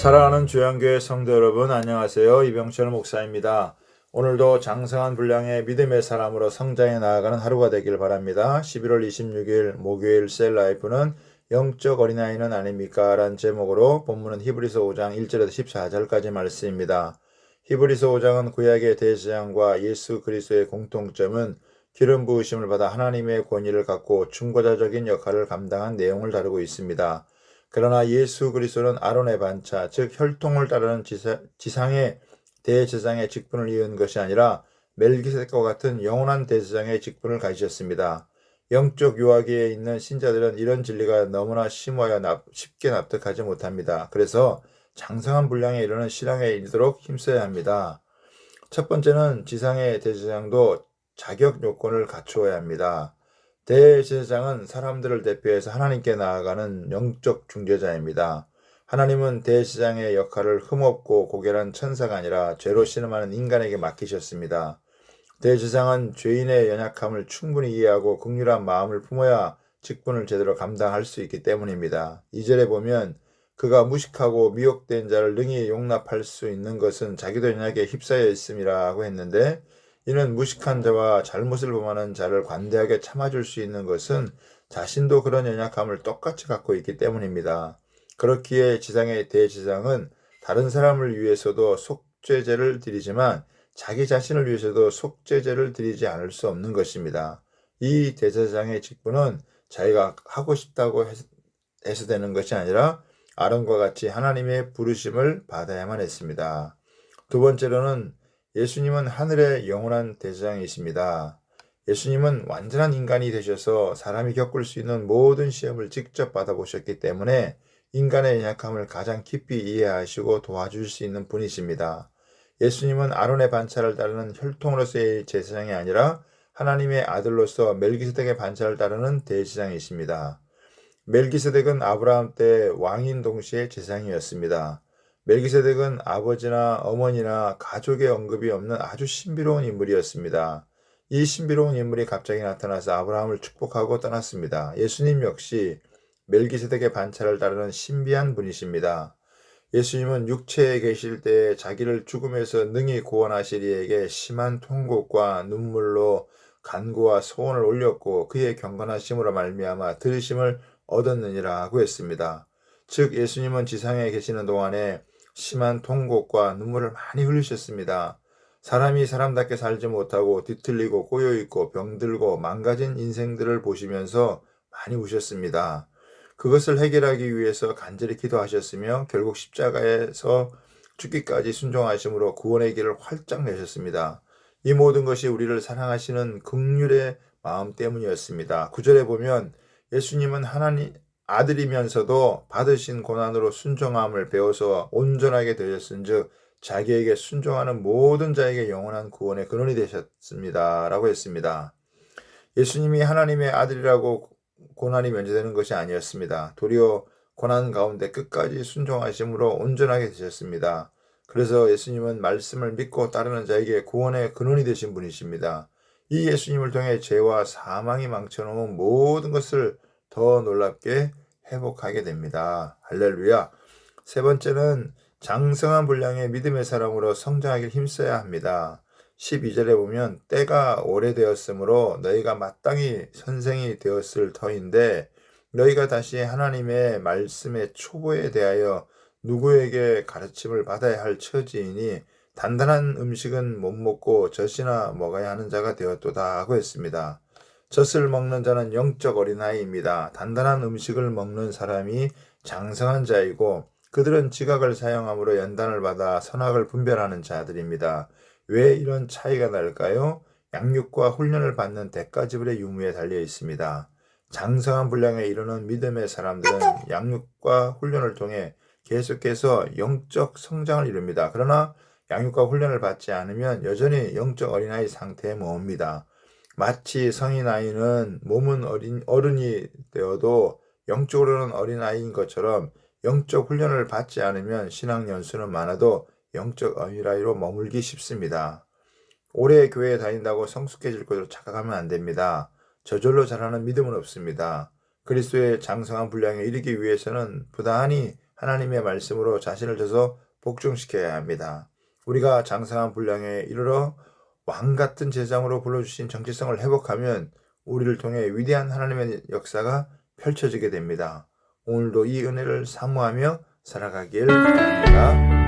사랑하는 주양교회 성도 여러분 안녕하세요. 이병철 목사입니다. 오늘도 장성한 분량의 믿음의 사람으로 성장해 나아가는 하루가 되길 바랍니다. 11월 26일 목요일 셀 라이프는 영적 어린아이는 아닙니까? 라는 제목으로 본문은 히브리서 5장 1절에서 14절까지 말씀입니다. 히브리서 5장은 구약의 대제장과 예수 그리스도의 공통점은 기름 부으심을 받아 하나님의 권위를 갖고 중보자적인 역할을 감당한 내용을 다루고 있습니다. 그러나 예수 그리스도는 아론의 반차, 즉 혈통을 따르는 지상의 대제장의 직분을 이은 것이 아니라 멜기세덱과 같은 영원한 대제장의 직분을 가지셨습니다. 영적 유아기에 있는 신자들은 이런 진리가 너무나 심하여 납, 쉽게 납득하지 못합니다. 그래서 장성한 분량에 이르는 신앙에 이르도록 힘써야 합니다. 첫 번째는 지상의 대제장도 자격 요건을 갖추어야 합니다. 대제사장은 사람들을 대표해서 하나님께 나아가는 영적 중재자입니다. 하나님은 대제사장의 역할을 흠없고 고결한 천사가 아니라 죄로 신음하는 인간에게 맡기셨습니다. 대제사장은 죄인의 연약함을 충분히 이해하고 극률한 마음을 품어야 직분을 제대로 감당할 수 있기 때문입니다. 이절에 보면 그가 무식하고 미혹된 자를 능히 용납할 수 있는 것은 자기도 연약에 휩싸여 있음이라고 했는데 이는 무식한 자와 잘못을 범하는 자를 관대하게 참아줄 수 있는 것은 자신도 그런 연약함을 똑같이 갖고 있기 때문입니다. 그렇기에 지상의 대지상은 다른 사람을 위해서도 속죄제를 드리지만 자기 자신을 위해서도 속죄제를 드리지 않을 수 없는 것입니다. 이 대제사장의 직분은 자기가 하고 싶다고 해서 되는 것이 아니라 아론과 같이 하나님의 부르심을 받아야만 했습니다. 두 번째로는 예수님은 하늘의 영원한 대제장이십니다. 예수님은 완전한 인간이 되셔서 사람이 겪을 수 있는 모든 시험을 직접 받아보셨기 때문에 인간의 연약함을 가장 깊이 이해하시고 도와줄 수 있는 분이십니다. 예수님은 아론의 반차를 따르는 혈통으로서의 제사장이 아니라 하나님의 아들로서 멜기세덱의 반차를 따르는 대제장이십니다. 멜기세덱은 아브라함 때 왕인 동시에 제사장이었습니다. 멜기세덱은 아버지나 어머니나 가족의 언급이 없는 아주 신비로운 인물이었습니다. 이 신비로운 인물이 갑자기 나타나서 아브라함을 축복하고 떠났습니다. 예수님 역시 멜기세덱의 반차를 따르는 신비한 분이십니다. 예수님은 육체에 계실 때 자기를 죽음에서 능히 구원하실 이에게 심한 통곡과 눈물로 간구와 소원을 올렸고 그의 경건하심으로 말미암아 들으심을 얻었느니라고 했습니다. 즉 예수님은 지상에 계시는 동안에 심한 통곡과 눈물을 많이 흘리셨습니다. 사람이 사람답게 살지 못하고 뒤틀리고 꼬여있고 병들고 망가진 인생들을 보시면서 많이 우셨습니다. 그것을 해결하기 위해서 간절히 기도하셨으며 결국 십자가에서 죽기까지 순종하심으로 구원의 길을 활짝 내셨습니다. 이 모든 것이 우리를 사랑하시는 극률의 마음 때문이었습니다. 구절에 보면 예수님은 하나님 아들이면서도 받으신 고난으로 순종함을 배워서 온전하게 되셨은즉 자기에게 순종하는 모든 자에게 영원한 구원의 근원이 되셨습니다. 라고 했습니다. 예수님이 하나님의 아들이라고 고난이 면제되는 것이 아니었습니다. 도리어 고난 가운데 끝까지 순종하심으로 온전하게 되셨습니다. 그래서 예수님은 말씀을 믿고 따르는 자에게 구원의 근원이 되신 분이십니다. 이 예수님을 통해 죄와 사망이 망쳐놓은 모든 것을 더 놀랍게 회복하게 됩니다. 할렐루야. 세 번째는 장성한 분량의 믿음의 사람으로 성장하길 힘써야 합니다. 12절에 보면 때가 오래되었으므로 너희가 마땅히 선생이 되었을 터인데 너희가 다시 하나님의 말씀의 초보에 대하여 누구에게 가르침을 받아야 할 처지이니 단단한 음식은 못 먹고 젖이나 먹어야 하는 자가 되었도다 하고 했습니다. 젖을 먹는 자는 영적 어린아이입니다. 단단한 음식을 먹는 사람이 장성한 자이고 그들은 지각을 사용함으로 연단을 받아 선악을 분별하는 자들입니다. 왜 이런 차이가 날까요? 양육과 훈련을 받는 대가지불의 유무에 달려 있습니다. 장성한 분량에 이르는 믿음의 사람들은 양육과 훈련을 통해 계속해서 영적 성장을 이룹니다. 그러나 양육과 훈련을 받지 않으면 여전히 영적 어린아이 상태에 머뭅니다. 마치 성인 아이는 몸은 어린, 어른이 되어도 영적으로는 어린 아이인 것처럼 영적 훈련을 받지 않으면 신앙 연수는 많아도 영적 어린아이로 머물기 쉽습니다. 오래 교회에 다닌다고 성숙해질 것으로 착각하면 안 됩니다. 저절로 자라는 믿음은 없습니다. 그리스도의 장성한 분량에 이르기 위해서는 부단히 하나님의 말씀으로 자신을 져서 복종시켜야 합니다. 우리가 장성한 분량에 이르러 왕 같은 제장으로 불러주신 정체성을 회복하면 우리를 통해 위대한 하나님의 역사가 펼쳐지게 됩니다. 오늘도 이 은혜를 사모하며 살아가길 바랍니다.